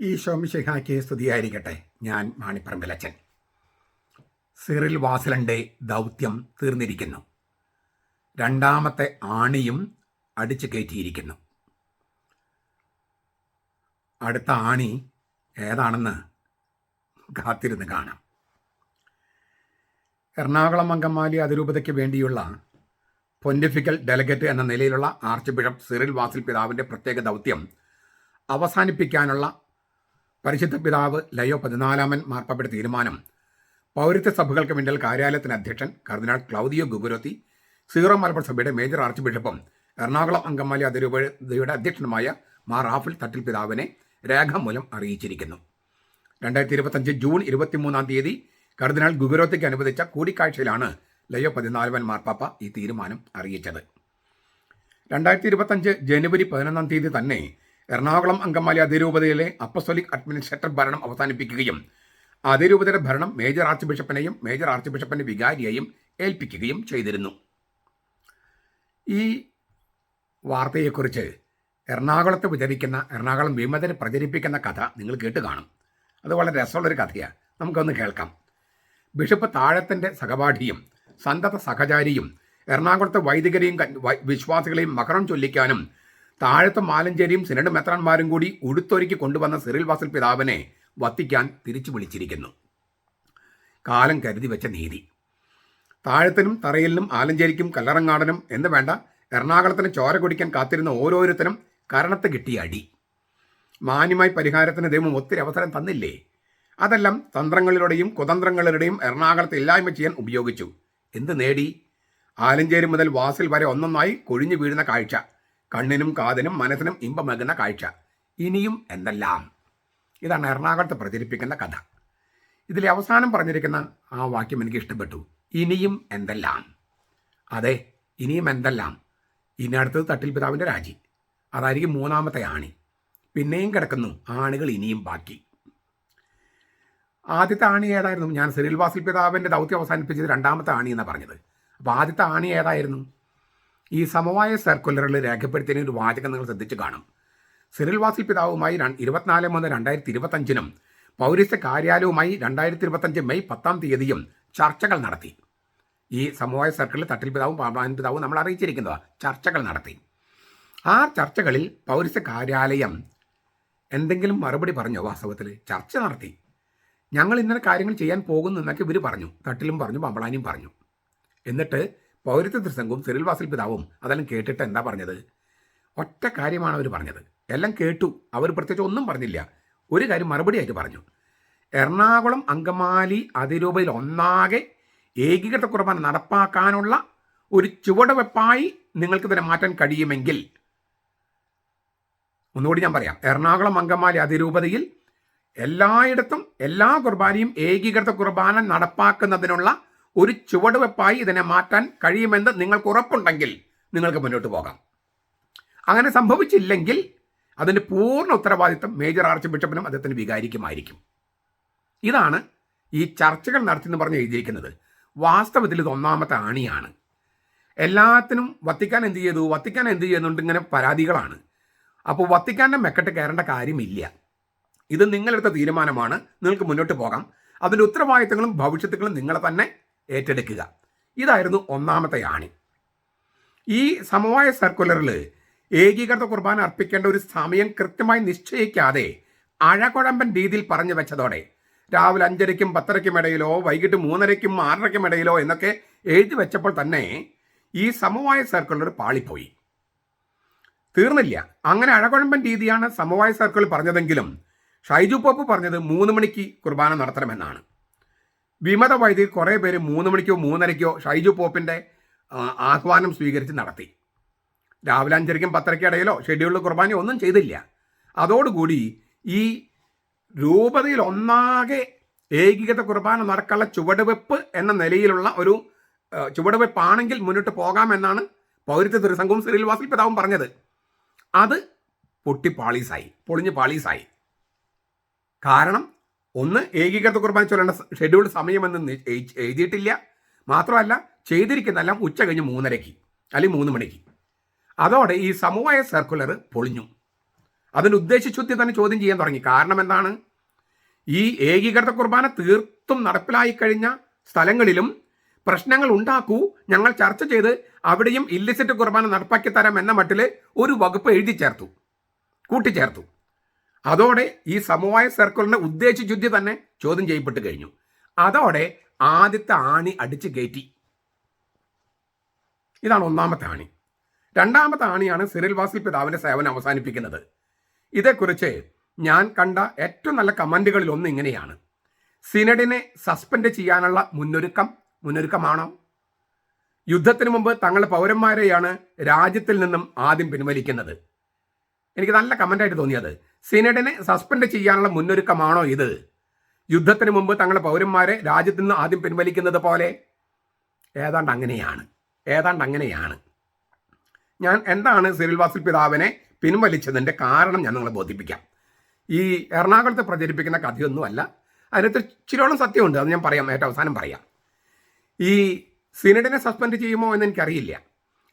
ഈ ശോമിശിഹായ്ക്ക് സ്തുതിയായിരിക്കട്ടെ. ഞാൻ മാണിപ്പറമ്പിലച്ചൻ. സിറിൽ വാസലന്റെ ദൗത്യം തീർന്നിരിക്കുന്നു. രണ്ടാമത്തെ ആണിയും അടിച്ചു കയറ്റിയിരിക്കുന്നു. അടുത്ത ആണി ഏതാണെന്ന് കാത്തിരുന്ന് കാണാം. എറണാകുളം അങ്കമാലി അതിരൂപതയ്ക്ക് വേണ്ടിയുള്ള പൊന്റിഫിക്കൽ ഡെലഗറ്റ് എന്ന നിലയിലുള്ള ആർച്ച് ബിഷപ്പ് സിറിൽ വാസിൽ പിതാവിന്റെ പ്രത്യേക ദൗത്യം അവസാനിപ്പിക്കാനുള്ള പരിശുദ്ധ പിതാവ് ലയോ പതിനാലാമൻ മാർപ്പാപ്പയുടെ തീരുമാനം. പൗരത്വ സഭകൾക്ക് വേണ്ടിയുള്ള കാര്യാലയത്തിന് അധ്യക്ഷൻ കർദിനാൾ ക്ലൗദിയോ ഗുഗുരോത്തി സീറോ മലബാർ സഭയുടെ മേജർ ആർച്ച് ബിഷപ്പും എറണാകുളം അങ്കമാലി അതിരൂപതയുടെ അധ്യക്ഷനുമായ മാർ റാഫിൽ തട്ടിൽ പിതാവിനെ രേഖാമൂലം അറിയിച്ചിരിക്കുന്നു. രണ്ടായിരത്തി ഇരുപത്തഞ്ച് ജൂൺ ഇരുപത്തിമൂന്നാം തീയതി കർദിനാൾ ഗുഗുരോത്തിക്ക് അനുവദിച്ച കൂടിക്കാഴ്ചയിലാണ് ലയോ പതിനാലുവൻ മാർപ്പാപ്പ ഈ തീരുമാനം അറിയിച്ചത്. രണ്ടായിരത്തി ഇരുപത്തഞ്ച് ജനുവരി പതിനൊന്നാം തീയതി തന്നെ എറണാകുളം അങ്കമാലി അതിരൂപതയിലെ അപ്പസ്തോലിക് അഡ്മിനിസ്ട്രേറ്റർ ഭരണം അവസാനിപ്പിക്കുകയും അതിരൂപതയുടെ ഭരണം മേജർ ആർച്ച് ബിഷപ്പിനെയും മേജർ ആർച്ച് ബിഷപ്പിന്റെ വികാരിയെയും ഏൽപ്പിക്കുകയും ചെയ്തിരുന്നു. ഈ വാർത്തയെക്കുറിച്ച് എറണാകുളത്ത് വിചരിക്കുന്ന എറണാകുളം വിമതരെ പ്രചരിപ്പിക്കുന്ന കഥ നിങ്ങൾ കേട്ട് കാണും. അത് വളരെ രസമുള്ളൊരു കഥയാണ് നമുക്കൊന്ന് കേൾക്കാം. ബിഷപ്പ് താഴത്തിന്റെ സഹപാഠിയും സന്തത സഹചാരിയും എറണാകുളത്തെ വൈദികരെയും വിശ്വാസികളെയും മകരം ചൊല്ലിക്കാനും താഴത്തെ മാലഞ്ചേരിയും സിനഡ് മെത്രാന്മാരും കൂടി ഉടുത്തൊരുക്കി കൊണ്ടുവന്ന സിറിൽ വാസൽ പിതാവിനെ വത്തിക്കാൻ തിരിച്ചു വിളിച്ചിരിക്കുന്നു. കാലം കരുതി വെച്ച നീതി. താഴത്തിനും തറയിലിനും ആലഞ്ചേരിക്കും കല്ലറങ്ങാടനും എന്ന് വേണ്ട എറണാകുളത്തിന് ചോര കുടിക്കാൻ കാത്തിരുന്ന ഓരോരുത്തരും കരണത്ത് കിട്ടിയ അടി. മാന്യമായി പരിഹാരത്തിന് ദൈവം ഒത്തിരി അവസരം തന്നില്ലേ? അതെല്ലാം തന്ത്രങ്ങളിലൂടെയും കുതന്ത്രങ്ങളിലൂടെയും എറണാകുളത്ത് ഇല്ലായ്മ ചെയ്യാൻ ഉപയോഗിച്ചു. എന്ത് നേടി? ആലഞ്ചേരി മുതൽ വാസിൽ വരെ ഒന്നൊന്നായി കൊഴിഞ്ഞു വീഴുന്ന കാഴ്ച. കണ്ണിനും കാതിനും മനസ്സിനും ഇമ്പമകുന്ന കാഴ്ച. ഇനിയും എന്തെല്ലാം? ഇതാണ് എറണാകുളത്ത് പ്രചരിപ്പിക്കുന്ന കഥ. ഇതിലെ അവസാനം പറഞ്ഞിരിക്കുന്ന ആ വാക്യം എനിക്ക് ഇഷ്ടപ്പെട്ടു. ഇനിയും എന്തെല്ലാം? അതെ ഇനിയും എന്തെല്ലാം? ഇനി അടുത്തത് തട്ടിൽ പിതാവിന്റെ രാജി. അതായിരിക്കും മൂന്നാമത്തെ ആണി. പിന്നെയും കിടക്കുന്നു ആണികൾ ഇനിയും ബാക്കി. ആദ്യത്തെ ആണി ഏതായിരുന്നു? ഞാൻ സിറിൽ വാസിൽ പിതാവിന്റെ ദൗത്യം അവസാനിപ്പിച്ചത് രണ്ടാമത്തെ ആണി എന്നാണ് പറഞ്ഞത്. അപ്പോൾ ആദ്യത്തെ ആണി ഏതായിരുന്നു? ഈ സമവായ സർക്കുലറിൽ രേഖപ്പെടുത്തിയ ഒരു വാചകം നിങ്ങൾ ശ്രദ്ധിച്ച് കാണും. സിറിൽ വാസിൽ പിതാവുമായി ഇരുപത്തിനാല് മൂന്ന് രണ്ടായിരത്തി ഇരുപത്തഞ്ചിനും പൗരസ്ത്യ കാര്യാലയവുമായി രണ്ടായിരത്തി ഇരുപത്തഞ്ച് മെയ് പത്താം തീയതിയും ചർച്ചകൾ നടത്തി. ഈ സമവായ സർക്കിളിൽ തട്ടിൽ പിതാവും പാമ്പാൻ പിതാവും നമ്മൾ അറിയിച്ചിരിക്കുന്നതാണ് ചർച്ചകൾ നടത്തി. ആ ചർച്ചകളിൽ പൗരസ്ത്യ കാര്യാലയം എന്തെങ്കിലും മറുപടി പറഞ്ഞോ വാസ്തവത്തിൽ ചർച്ച നടത്തി. ഞങ്ങൾ ഇന്നലെ കാര്യങ്ങൾ ചെയ്യാൻ പോകുന്നു എന്നൊക്കെ ഇവർ പറഞ്ഞു. തട്ടിലും പറഞ്ഞു പമ്പളാനിയും പറഞ്ഞു. എന്നിട്ട് പൗരത്വ ത്രിസംഘവും സിറിൽ വാസിൽ പിതാവും അതെല്ലാം കേട്ടിട്ട് എന്താ പറഞ്ഞത്? ഒറ്റ കാര്യമാണ് അവർ പറഞ്ഞത്. എല്ലാം കേട്ടു. അവർ പ്രത്യേകിച്ച് ഒന്നും പറഞ്ഞില്ല. ഒരു കാര്യം മറുപടിയായിട്ട് പറഞ്ഞു. എറണാകുളം അങ്കമാലി അതിരൂപയിൽ ഒന്നാകെ ഏകീകൃത കുർബാന നടപ്പാക്കാനുള്ള ഒരു ചുവടുവെപ്പായി നിങ്ങൾക്ക് ഇതിനെ മാറ്റാൻ കഴിയുമെങ്കിൽ ഒന്നുകൂടി ഞാൻ പറയാം. എറണാകുളം അങ്കമാലി അതിരൂപതയിൽ എല്ലായിടത്തും എല്ലാ കുർബാനയും ഏകീകൃത കുർബാന നടപ്പാക്കുന്നതിനുള്ള ഒരു ചുവടുവെപ്പായി ഇതിനെ മാറ്റാൻ കഴിയുമെന്ന് നിങ്ങൾക്ക് ഉറപ്പുണ്ടെങ്കിൽ നിങ്ങൾക്ക് മുന്നോട്ട് പോകാം. അങ്ങനെ സംഭവിച്ചില്ലെങ്കിൽ അതിന്റെ പൂർണ ഉത്തരവാദിത്തം മേജർ ആർച്ച് ബിഷപ്പിനും അദ്ദേഹത്തിന് വികാരിക്കുമായിരിക്കും. ഇതാണ് ഈ ചർച്ചകൾ നടത്തി എന്ന് പറഞ്ഞ് എഴുതിയിരിക്കുന്നത്. വാസ്തവത്തിൽ ഇത് ഒന്നാമത്തെ ആണിയാണ്. എല്ലാത്തിനും വത്തിക്കാൻ എന്ത് ചെയ്തു? വത്തിക്കാൻ എന്ത് ചെയ്യുന്നുണ്ട്? ഇങ്ങനെ പരാതികളാണ്. അപ്പോൾ വത്തിക്കാന്റെ മെക്കെട്ട് കയറേണ്ട കാര്യമില്ല. ഇത് നിങ്ങളെടുത്ത തീരുമാനമാണ്. നിങ്ങൾക്ക് മുന്നോട്ട് പോകാം. അതിന്റെ ഉത്തരവാദിത്തങ്ങളും ഭവിഷ്യത്തുകളും നിങ്ങളെ തന്നെ ഏറ്റെടുക്കുക. ഇതായിരുന്നു ഒന്നാമത്തെ ആണി. ഈ സമവായ സർക്കുലറിൽ ഏകീകൃത കുർബാന അർപ്പിക്കേണ്ട ഒരു സമയം കൃത്യമായി നിശ്ചയിക്കാതെ അഴകുഴമ്പൻ രീതിയിൽ പറഞ്ഞു വെച്ചതോടെ രാവിലെ അഞ്ചരയ്ക്കും പത്തരയ്ക്കും ഇടയിലോ വൈകിട്ട് മൂന്നരയ്ക്കും ആറരയ്ക്കും ഇടയിലോ എന്നൊക്കെ എഴുതി വെച്ചപ്പോൾ തന്നെ ഈ സമവായ സർക്കുലർ പാളിപ്പോയി. തീർന്നില്ല. അങ്ങനെ അഴകുഴമ്പൻ രീതിയാണ് സമവായ സർക്കിൾ പറഞ്ഞതെങ്കിലും ഷൈജു പോപ്പ് പറഞ്ഞത് മൂന്ന് മണിക്ക് കുർബാന നടത്തണമെന്നാണ്. വിമത വൈദികർ കുറേ പേര് മൂന്ന് മണിക്കോ മൂന്നരയ്ക്കോ ഷൈജു പോപ്പിന്റെ ആഹ്വാനം സ്വീകരിച്ച് നടത്തി. രാവിലെ അഞ്ചരയ്ക്കും പത്തരയ്ക്കിടയിലോ ഷെഡ്യൂളിൽ കുർബാനയോ ഒന്നും ചെയ്തില്ല. അതോടുകൂടി ഈ രൂപതയിൽ ഒന്നാകെ ഏകീകൃത കുർബാന നടക്കാനുള്ള ചുവടുവെപ്പ് എന്ന നിലയിലുള്ള ഒരു ചുവടുവെപ്പാണെങ്കിൽ മുന്നോട്ട് പോകാമെന്നാണ് പൗരത്വ തിരുസംഘവും സിറിൽ വാസിൽ പിതാവും പറഞ്ഞത്. അത് പൊട്ടി പാളീസായി പൊളിഞ്ഞ് പാളീസായി. കാരണം ഒന്ന് ഏകീകൃത കുർബാന ചൊല്ലേണ്ട ഷെഡ്യൂൾ സമയമെന്ന് എഴുതിയിട്ടില്ല. മാത്രമല്ല ചെയ്തിരിക്കുന്നതെല്ലാം ഉച്ച കഴിഞ്ഞ് മൂന്നരയ്ക്ക് അല്ലെങ്കിൽ മൂന്ന് മണിക്ക്. അതോടെ ഈ സമവായ സർക്കുലർ പൊളിഞ്ഞു. അതിന് ഉദ്ദേശശുദ്ധി തന്നെ ചോദ്യം ചെയ്യാൻ തുടങ്ങി. കാരണം എന്താണ്? ഈ ഏകീകൃത കുർബാന തീർത്തും നടപ്പിലായി കഴിഞ്ഞ സ്ഥലങ്ങളിലും പ്രശ്നങ്ങൾ ഉണ്ടാക്കൂ. ഞങ്ങൾ ചർച്ച ചെയ്ത് അവിടെയും ഇല്ലിസിറ്റ് കുർബാന നടപ്പാക്കി തരാം എന്ന മട്ടിൽ ഒരു വകുപ്പ് എഴുതി ചേർത്തു. കൂട്ടിച്ചേർത്തു. അതോടെ ഈ സമവായ സർക്കിളിന്റെ ഉദ്ദേശശുദ്ധി തന്നെ ചോദ്യം ചെയ്യപ്പെട്ട് കഴിഞ്ഞു. അതോടെ ആദ്യത്തെ ആണി അടിച്ച് കയറ്റി. ഇതാണ് ഒന്നാമത്തെ ആണി. രണ്ടാമത്തെ ആണിയാണ് സിറിൽ വാസിൽ പിതാവിന്റെ സേവനം അവസാനിപ്പിക്കുന്നത്. ഇതേക്കുറിച്ച് ഞാൻ കണ്ട ഏറ്റവും നല്ല കമന്റുകളിൽ ഒന്ന് ഇങ്ങനെയാണ്. സിനഡിനെ സസ്പെൻഡ് ചെയ്യാനുള്ള മുന്നൊരുക്കം മുന്നൊരുക്കമാണോ? യുദ്ധത്തിന് മുമ്പ് തങ്ങളുടെ പൗരന്മാരെയാണ് രാജ്യത്തിൽ നിന്നും ആദ്യം പിൻവലിക്കുന്നത്. എനിക്ക് നല്ല കമന്റായിട്ട് തോന്നിയത്. സിനഡിനെ സസ്പെൻഡ് ചെയ്യാനുള്ള മുന്നൊരുക്കമാണോ ഇത്? യുദ്ധത്തിന് മുമ്പ് തങ്ങളുടെ പൗരന്മാരെ രാജ്യത്ത് നിന്ന് ആദ്യം പിൻവലിക്കുന്നത് പോലെ ഏതാണ്ട് അങ്ങനെയാണ്. ഏതാണ്ട് അങ്ങനെയാണ്. ഞാൻ എന്താണ് സിറിൽ വാസിൽ പിതാവിനെ പിൻവലിച്ചതിന്റെ കാരണം ഞാൻ നിങ്ങളെ ബോധിപ്പിക്കാം. ഈ എറണാകുളത്ത് പ്രചരിപ്പിക്കുന്ന കഥയൊന്നുമല്ല. അതിനകത്ത് ചിരോളം സത്യമുണ്ട്. അത് ഞാൻ പറയാം. ഏറ്റവും അവസാനം പറയാം. ഈ സിനഡിനെ സസ്പെൻഡ് ചെയ്യുമോ എന്ന് എനിക്കറിയില്ല.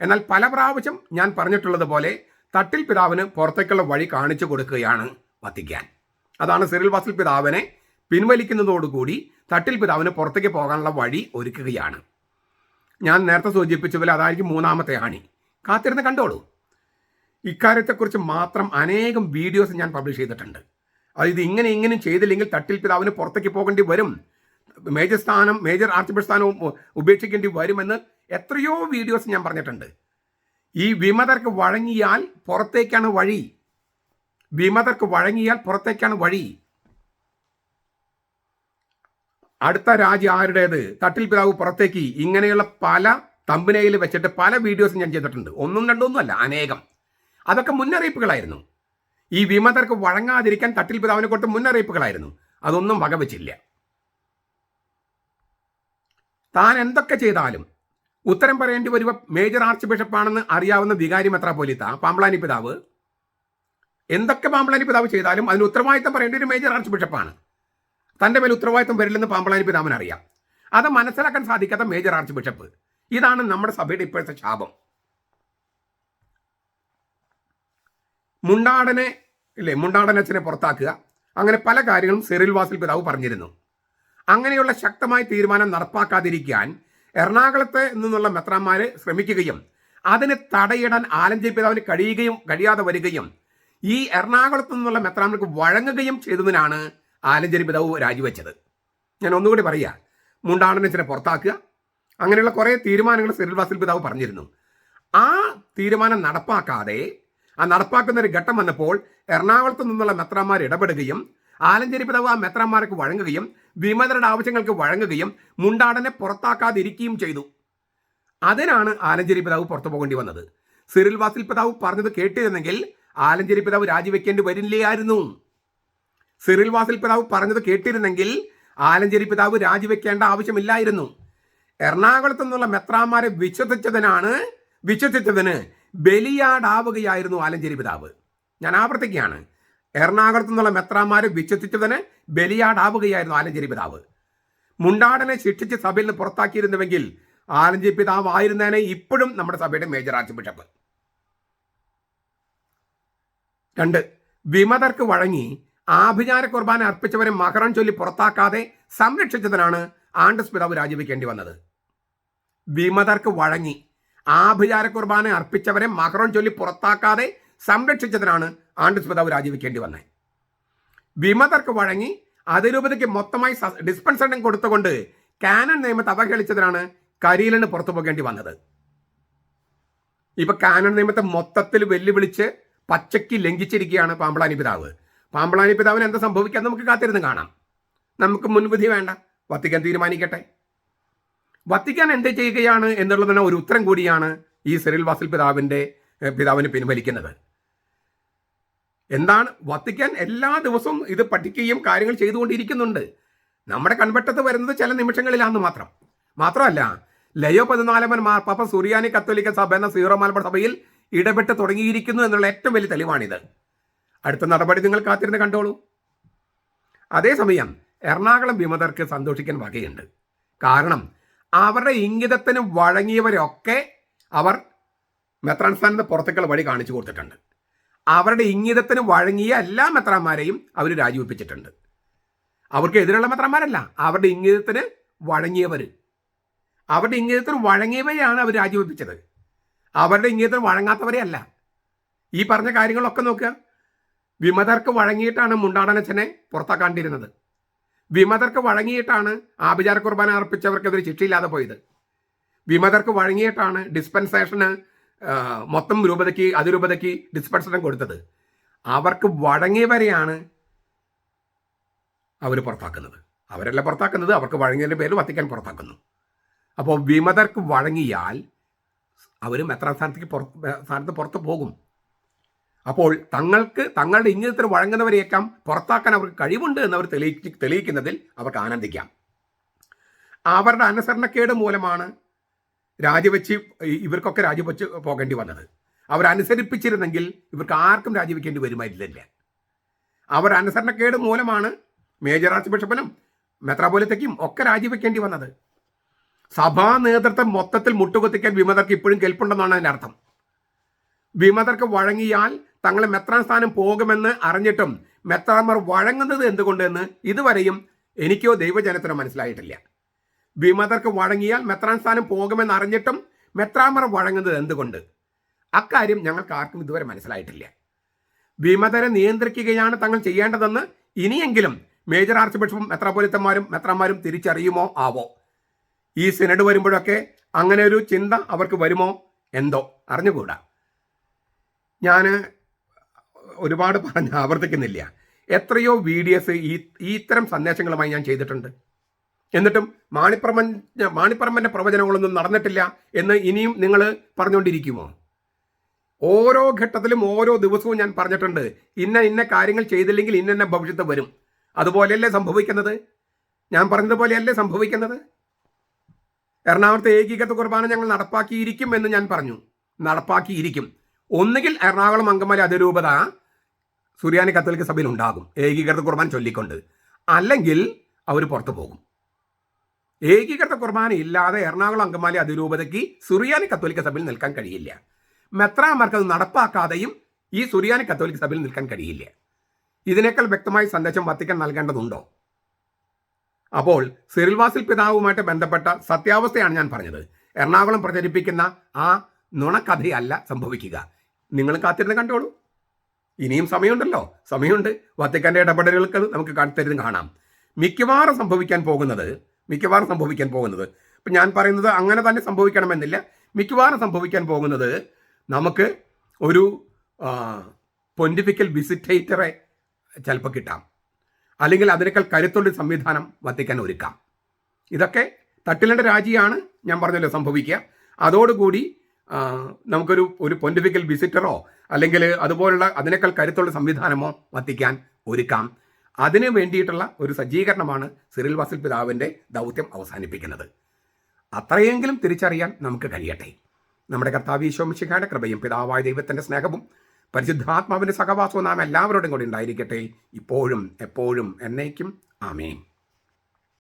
എന്നാൽ പല പ്രാവശ്യം ഞാൻ പറഞ്ഞിട്ടുള്ളത് പോലെ തട്ടിൽ പിതാവിന് പുറത്തേക്കുള്ള വഴി കാണിച്ചു കൊടുക്കുകയാണ് വത്തിക്കാൻ. അതാണ് സിറിൽ വാസിൽ പിതാവിനെ പിൻവലിക്കുന്നതോടുകൂടി തട്ടിൽ പിതാവിന് പുറത്തേക്ക് പോകാനുള്ള വഴി ഒരുക്കുകയാണ്. ഞാൻ നേരത്തെ സൂചിപ്പിച്ച പോലെ അതായിരിക്കും മൂന്നാമത്തെ ആണി. കാത്തിരുന്ന് കണ്ടോളൂ. ഇക്കാര്യത്തെക്കുറിച്ച് മാത്രം അനേകം വീഡിയോസ് ഞാൻ പബ്ലിഷ് ചെയ്തിട്ടുണ്ട്. അത് ഇത് ഇങ്ങനെ ഇങ്ങനെയും ചെയ്തില്ലെങ്കിൽ തട്ടിൽ പിതാവിന് പുറത്തേക്ക് പോകേണ്ടി വരും. മേജർ സ്ഥാനം മേജർ ആർച്ച് സ്ഥാനവും ഉപേക്ഷിക്കേണ്ടി വരുമെന്ന് എത്രയോ വീഡിയോസ് ഞാൻ പറഞ്ഞിട്ടുണ്ട്. ഈ വിമതർക്ക് വഴങ്ങിയാൽ പുറത്തേക്കാണ് വഴി. വിമതർക്ക് വഴങ്ങിയാൽ പുറത്തേക്കാണ് വഴി. അടുത്ത രാജ്യം ആരുടേത്? തട്ടിൽ പിതാവ് പുറത്തേക്ക്. ഇങ്ങനെയുള്ള പല തമ്പനയിൽ വെച്ചിട്ട് പല വീഡിയോസും ഞാൻ ചെയ്തിട്ടുണ്ട്. ഒന്നും രണ്ടൊന്നുമല്ല അനേകം. അതൊക്കെ മുന്നറിയിപ്പുകളായിരുന്നു. ഈ വിമതർക്ക് വഴങ്ങാതിരിക്കാൻ തട്ടിൽ പിതാവിനെ കൊടുത്ത മുന്നറിയിപ്പുകളായിരുന്നു. അതൊന്നും വകവെച്ചില്ല. താൻ എന്തൊക്കെ ചെയ്താലും ഉത്തരം പറയേണ്ടി വരുവ മേജർ ആർച്ച് ബിഷപ്പാണെന്ന് അറിയാവുന്ന വികാരി മെത്രാപോലിത്ത പാമ്പളാനി പിതാവ്. എന്തൊക്കെ പാമ്പളാനി പിതാവ് ചെയ്താലും അതിന് ഉത്തരവാദിത്തം പറയേണ്ടി ഒരു മേജർ ആർച്ച് ബിഷപ്പാണ് തന്റെ മേൽ ഉത്തരവാദിത്തം വരില്ലെന്ന് പാമ്പളാനി പിതാവിന് അറിയാം അത് മനസ്സിലാക്കാൻ സാധിക്കാത്ത മേജർ ആർച്ച് ബിഷപ്പ് ഇതാണ് നമ്മുടെ സഭയുടെ ഇപ്പോഴത്തെ ശാപം. മുണ്ടാടനെ ഇല്ലേ മുണ്ടാടനച്ചനെ പുറത്താക്കുക. അങ്ങനെ പല കാര്യങ്ങളും സെറിൽവാസിൽ പിതാവ് പറഞ്ഞിരുന്നു. അങ്ങനെയുള്ള ശക്തമായ തീരുമാനം നടപ്പാക്കാതിരിക്കാൻ എറണാകുളത്ത് നിന്നുള്ള മെത്രാന്മാര് ശ്രമിക്കുകയും അതിന് തടയിടാൻ ആലഞ്ചേരി പിതാവിന് കഴിയുകയും കഴിയാതെ വരികയും ഈ എറണാകുളത്ത് നിന്നുള്ള മെത്രാന്മാർക്ക് വഴങ്ങുകയും ചെയ്തതിനാണ് ആലഞ്ചേരി പിതാവ് രാജിവെച്ചത്. ഞാൻ ഒന്നുകൂടി പറയാ ചില പുറത്താക്കുക. അങ്ങനെയുള്ള കുറേ തീരുമാനങ്ങൾ സിറിൽ വാസിൽ പിതാവ് പറഞ്ഞിരുന്നു. ആ തീരുമാനം നടപ്പാക്കാതെ ആ നടപ്പാക്കുന്ന ഒരു ഘട്ടം വന്നപ്പോൾ എറണാകുളത്ത് നിന്നുള്ള മെത്രാന്മാർ ഇടപെടുകയും ആലഞ്ചേരി പിതാവ് ആ മെത്രാന്മാർക്ക് വഴങ്ങുകയും വിമതരുടെ ആവശ്യങ്ങൾക്ക് വഴങ്ങുകയും മുണ്ടാടനെ പുറത്താക്കാതിരിക്കുകയും ചെയ്തു. അതിനാണ് ആലഞ്ചേരി പിതാവ് പുറത്തു പോകേണ്ടി വന്നത്. സിറിൽ വാസിൽ പിതാവ് പറഞ്ഞത് കേട്ടിരുന്നെങ്കിൽ ആലഞ്ചേരി പിതാവ് രാജിവെക്കേണ്ടി വരില്ലായിരുന്നു. സിറിൽ വാസിൽ പിതാവ് പറഞ്ഞത് കേട്ടിരുന്നെങ്കിൽ ആലഞ്ചേരി പിതാവ് രാജിവെക്കേണ്ട ആവശ്യമില്ലായിരുന്നു. എറണാകുളത്ത് നിന്നുള്ള മെത്രാമാരെ വിശ്വസിച്ചതിനാണ് വിശ്വസിച്ചതിന് ബലിയാടാവുകയായിരുന്നു ആലഞ്ചേരി പിതാവ്. ഞാൻ ആവർത്തിക്കുകയാണ്. എറണാകുളത്ത് നിന്നുള്ള മെത്രാന്മാരെ വിശ്വസിച്ചതിന് ബലിയാടാവുകയായിരുന്നു ആലഞ്ചേരി പിതാവ്. മുണ്ടാടനെ ശിക്ഷിച്ച് സഭയിൽ നിന്ന് പുറത്താക്കിയിരുന്നുവെങ്കിൽ ആലഞ്ചേരി പിതാവ് ആയിരുന്നേനെ ഇപ്പോഴും നമ്മുടെ സഭയുടെ മേജർ ആർച്ച് ബിഷപ്പ്. രണ്ട് വിമതർക്ക് വഴങ്ങി ആഭിചാര കുർബാന അർപ്പിച്ചവരെ മകരം ചൊല്ലി പുറത്താക്കാതെ സംരക്ഷിച്ചതിനാണ് ആണ്ടസ് പിതാവ് രാജിവെക്കേണ്ടി വന്നത്. വിമതർക്ക് വഴങ്ങി ആഭിചാര കുർബാന അർപ്പിച്ചവരെ മകരം ചൊല്ലി പുറത്താക്കാതെ സംരക്ഷിച്ചതിനാണ് ആണ്ടസ് പിതാവ് രാജിവെക്കേണ്ടി വന്നത് വിമതർക്ക് വഴങ്ങി അതിരൂപതയ്ക്ക് മൊത്തമായി ഡിസ്പെൻസേഷൻ കൊടുത്തുകൊണ്ട് കാനൻ നിയമത്തെ അവഹേളിച്ചതിനാണ് കരിയിലിന് പുറത്തു പോകേണ്ടി വന്നത്. ഇപ്പൊ കാനൻ നിയമത്തെ മൊത്തത്തിൽ വെല്ലുവിളിച്ച് പച്ചയ്ക്ക് ലംഘിച്ചിരിക്കുകയാണ് പാമ്പളാനി പിതാവ്. പാമ്പളാനി പിതാവിന് എന്താ സംഭവിക്കാൻ നമുക്ക് കാത്തിരുന്ന് കാണാം. നമുക്ക് മുൻവിധി വേണ്ട. വത്തിക്കാൻ തീരുമാനിക്കട്ടെ. വത്തിക്കാൻ എന്ത് ചെയ്യുകയാണ് എന്നുള്ളതിന് ഒരു ഉത്തരം കൂടിയാണ് ഈ സിറിൽ വാസിൽ പിതാവിന്റെ ഏഹ്, പിതാവിന് പിൻവലിക്കുന്നത്. എന്താണ്? വത്തിക്കാൻ എല്ലാ ദിവസവും ഇത് പഠിക്കുകയും കാര്യങ്ങൾ ചെയ്തുകൊണ്ടിരിക്കുന്നുണ്ട്. നമ്മുടെ കൺവെട്ടത്ത് വരുന്നത് ചില നിമിഷങ്ങളിലാണെന്ന് മാത്രം. മാത്രമല്ല ലയോ പതിനാലമൻ മാർപ്പാപ്പ സുറിയാനി കത്തോലിക്ക സഭ എന്ന സീറോ മലബാർ സഭയിൽ ഇടപെട്ട് തുടങ്ങിയിരിക്കുന്നു എന്നുള്ള ഏറ്റവും വലിയ തെളിവാണിത്. അടുത്ത നടപടി നിങ്ങൾ കാത്തിരുന്ന് കണ്ടോളൂ. അതേസമയം എറണാകുളം വിമതർക്ക് സന്തോഷിക്കാൻ വകയുണ്ട്. കാരണം അവരുടെ ഇംഗിതത്തിന് വഴങ്ങിയവരൊക്കെ അവർ മെത്രാൻ സ്ഥാനത്ത് പുറത്തേക്കുള്ള വഴി കാണിച്ചു കൊടുത്തിട്ടുണ്ട്. അവരുടെ ഇംഗിതത്തിന് വഴങ്ങിയ എല്ലാ മെത്രാന്മാരെയും അവർ രാജിവെപ്പിച്ചിട്ടുണ്ട്. അവർക്ക് എതിരുള്ള മെത്രാന്മാരല്ല അവരുടെ ഇംഗിതത്തിന് വഴങ്ങിയവർ അവരുടെ ഇംഗിതത്തിന് വഴങ്ങിയവരെയാണ് അവർ രാജിവെപ്പിച്ചത്. അവരുടെ ഇംഗിതത്തിന് വഴങ്ങാത്തവരെ അല്ല. ഈ പറഞ്ഞ കാര്യങ്ങളൊക്കെ നോക്കുക. വിമതർക്ക് വഴങ്ങിയിട്ടാണ് മുണ്ടാടനച്ചനെ പുറത്താക്കാണ്ടിരുന്നത്. വിമതർക്ക് വഴങ്ങിയിട്ടാണ് ആഭിചാര കുർബാന അർപ്പിച്ചവർക്കെതിരെ ശിക്ഷയില്ലാതെ പോയത്. വിമതർക്ക് വഴങ്ങിയിട്ടാണ് ഡിസ്പെൻസേഷന് മൊത്തം രൂപതയ്ക്ക് അതിരൂപതയ്ക്ക് ഡിസ്പെൻസറും കൊടുത്തത്. അവർക്ക് വഴങ്ങിയവരെയാണ് അവർ പുറത്താക്കുന്നത്. അവരല്ല പുറത്താക്കുന്നത് അവർക്ക് വഴങ്ങിയതിന്റെ പേരിൽ വത്തിക്കാൻ പുറത്താക്കുന്നു. അപ്പോൾ വിമതർക്ക് വഴങ്ങിയാൽ അവരും എത്ര സ്ഥാനത്തേക്ക് പുറത്ത് സ്ഥാനത്ത് പുറത്ത് പോകും. അപ്പോൾ തങ്ങൾക്ക് തങ്ങളുടെ ഇംഗിതത്തിന് വഴങ്ങുന്നവരെയേക്കാം പുറത്താക്കാൻ അവർക്ക് കഴിവുണ്ട് എന്ന് അവർ തെളിയിക്കുന്നതിൽ അവർക്ക് ആനന്ദിക്കാം. അവരുടെ അനുസരണക്കേട് മൂലമാണ് രാജിവെച്ച് ഇവർക്കൊക്കെ രാജിവെച്ച് പോകേണ്ടി വന്നത്. അവരനുസരിപ്പിച്ചിരുന്നെങ്കിൽ ഇവർക്ക് ആർക്കും രാജിവെക്കേണ്ടി വരുമായിരുന്നില്ല. അവർ അനുസരണക്കേട് മൂലമാണ് മേജർ ആർച്ച് ബിഷപ്പിനും മെത്രാപോലിത്തയ്ക്കും ഒക്കെ രാജിവെക്കേണ്ടി വന്നത്. സഭാ നേതൃത്വം മൊത്തത്തിൽ മുട്ടുകുത്തിക്കാൻ വിമതർക്ക് ഇപ്പോഴും കെൽപ്പുണ്ടെന്നാണ് അതിന്റെ അർത്ഥം. വിമതർക്ക് വഴങ്ങിയാൽ തങ്ങളെ മെത്രാൻ സ്ഥാനം പോകുമെന്ന് അറിഞ്ഞിട്ടും മെത്രാന്മാർ വഴങ്ങുന്നത് എന്തുകൊണ്ടെന്ന് ഇതുവരെയും എനിക്കോ ദൈവജനത്തിനോ മനസ്സിലായിട്ടില്ല. വിമതർക്ക് വഴങ്ങിയാൽ മെത്രാൻ സ്ഥാനം പോകുമെന്ന് അറിഞ്ഞിട്ടും മെത്രാന്മാർ വഴങ്ങുന്നത് എന്തുകൊണ്ട്? അക്കാര്യം ഞങ്ങൾക്ക് ആർക്കും ഇതുവരെ മനസ്സിലായിട്ടില്ല. വിമതരെ നിയന്ത്രിക്കുകയാണ് തങ്ങൾ ചെയ്യേണ്ടതെന്ന് ഇനിയെങ്കിലും മേജർ ആർച്ച് ബിഷപ്പും മെത്രാപോലിത്തന്മാരും മെത്രാന്മാരും തിരിച്ചറിയുമോ ആവോ? ഈ സിനഡ് വരുമ്പോഴൊക്കെ അങ്ങനെ ഒരു ചിന്ത അവർക്ക് വരുമോ എന്തോ അറിഞ്ഞുകൂടാ. ഞാൻ ഒരുപാട് പറഞ്ഞ് ആവർത്തിക്കുന്നില്ല. എത്രയോ വീഡിയോസ് ഈ ഇത്തരം സന്ദേശങ്ങളുമായി ഞാൻ ചെയ്തിട്ടുണ്ട്. എന്നിട്ടും മാണിപ്പറമ്പൻ മാണിപ്പറമ്പന്റെ പ്രവചനങ്ങളൊന്നും നടന്നിട്ടില്ല എന്ന് ഇനിയും നിങ്ങൾ പറഞ്ഞുകൊണ്ടിരിക്കുമോ? ഓരോ ഘട്ടത്തിലും ഓരോ ദിവസവും ഞാൻ പറഞ്ഞിട്ടുണ്ട് ഇന്ന ഇന്ന കാര്യങ്ങൾ ചെയ്തില്ലെങ്കിൽ ഇന്ന ഇന്ന ഭവിഷ്യത്ത് വരും. അതുപോലെയല്ലേ സംഭവിക്കുന്നത്? ഞാൻ പറഞ്ഞതുപോലെയല്ലേ സംഭവിക്കുന്നത്? എറണാകുളത്തെ ഏകീകൃത കുർബാന ഞങ്ങൾ നടപ്പാക്കിയിരിക്കും എന്ന് ഞാൻ പറഞ്ഞു. നടപ്പാക്കിയിരിക്കും. ഒന്നുകിൽ എറണാകുളം അങ്കമാലി അതിരൂപത സുറിയാനി കത്തോലിക്ക സഭയിൽ ഉണ്ടാകും ഏകീകൃത കുർബാന ചൊല്ലിക്കൊണ്ട്. അല്ലെങ്കിൽ അവർ പുറത്തു പോകും. ഏകീകൃത കുർബാന ഇല്ലാതെ എറണാകുളം അങ്കമാലി അതിരൂപതയ്ക്ക് സുറിയാനി കത്തോലിക്ക സഭയിൽ നിൽക്കാൻ കഴിയില്ല. മെത്രാമാർക്ക് അത് നടപ്പാക്കാതെയും ഈ സുറിയാനി കത്തോലിക്ക സഭയിൽ നിൽക്കാൻ കഴിയില്ല. ഇതിനേക്കാൾ വ്യക്തമായി സന്ദേശം വത്തിക്കാൻ നൽകേണ്ടതുണ്ടോ? അപ്പോൾ സിറിൽവാസിൽ പിതാവുമായിട്ട് ബന്ധപ്പെട്ട സത്യാവസ്ഥയാണ് ഞാൻ പറഞ്ഞത്. എറണാകുളം പ്രചരിപ്പിക്കുന്ന ആ നുണക്കഥയല്ല സംഭവിക്കുക. നിങ്ങൾ കാത്തിരുന്ന് കണ്ടോളൂ. ഇനിയും സമയമുണ്ടല്ലോ. സമയമുണ്ട്. വത്തിക്കാന്റെ ഇടപെടലുകൾക്ക് നമുക്ക് കാത്തിരുന്ന് കാണാം. മിക്കവാറും സംഭവിക്കാൻ പോകുന്നത് മിക്കവാറും സംഭവിക്കാൻ പോകുന്നത്. ഇപ്പം ഞാൻ പറയുന്നത് അങ്ങനെ തന്നെ സംഭവിക്കണമെന്നില്ല. മിക്കവാറും സംഭവിക്കാൻ പോകുന്നത് നമുക്ക് ഒരു പൊന്റിഫിക്കൽ വിസിറ്റേറ്ററെ ചിലപ്പോൾ കിട്ടാം. അല്ലെങ്കിൽ അതിനേക്കാൾ കരുത്തുള്ള സംവിധാനം വത്തിക്കാൻ ഒരുക്കാം. ഇതൊക്കെ തട്ടിലേണ്ട രാജിയാണ് ഞാൻ പറഞ്ഞല്ലോ സംഭവിക്കുക. അതോടുകൂടി നമുക്കൊരു ഒരു പൊന്റിഫിക്കൽ വിസിറ്ററോ അല്ലെങ്കിൽ അതുപോലുള്ള അതിനേക്കാൾ കരുത്തുള്ള സംവിധാനമോ വത്തിക്കാൻ ഒരുക്കാം. അതിന് വേണ്ടിയിട്ടുള്ള ഒരു സജ്ജീകരണമാണ് സിറിൽ വാസിൽ പിതാവിന്റെ ദൗത്യം അവസാനിപ്പിക്കുന്നത്. അത്രയെങ്കിലും തിരിച്ചറിയാൻ നമുക്ക് കഴിയട്ടെ. നമ്മുടെ കർത്താവ് ഈശോമിശിഖാന്റെ കൃപയും പിതാവായ ദൈവത്തിന്റെ സ്നേഹവും പരിശുദ്ധാത്മാവിന്റെ സഹവാസവും നാം എല്ലാവരോടും കൂടി ഉണ്ടായിരിക്കട്ടെ. ഇപ്പോഴും എപ്പോഴും എന്നേക്കും. ആമേൻ.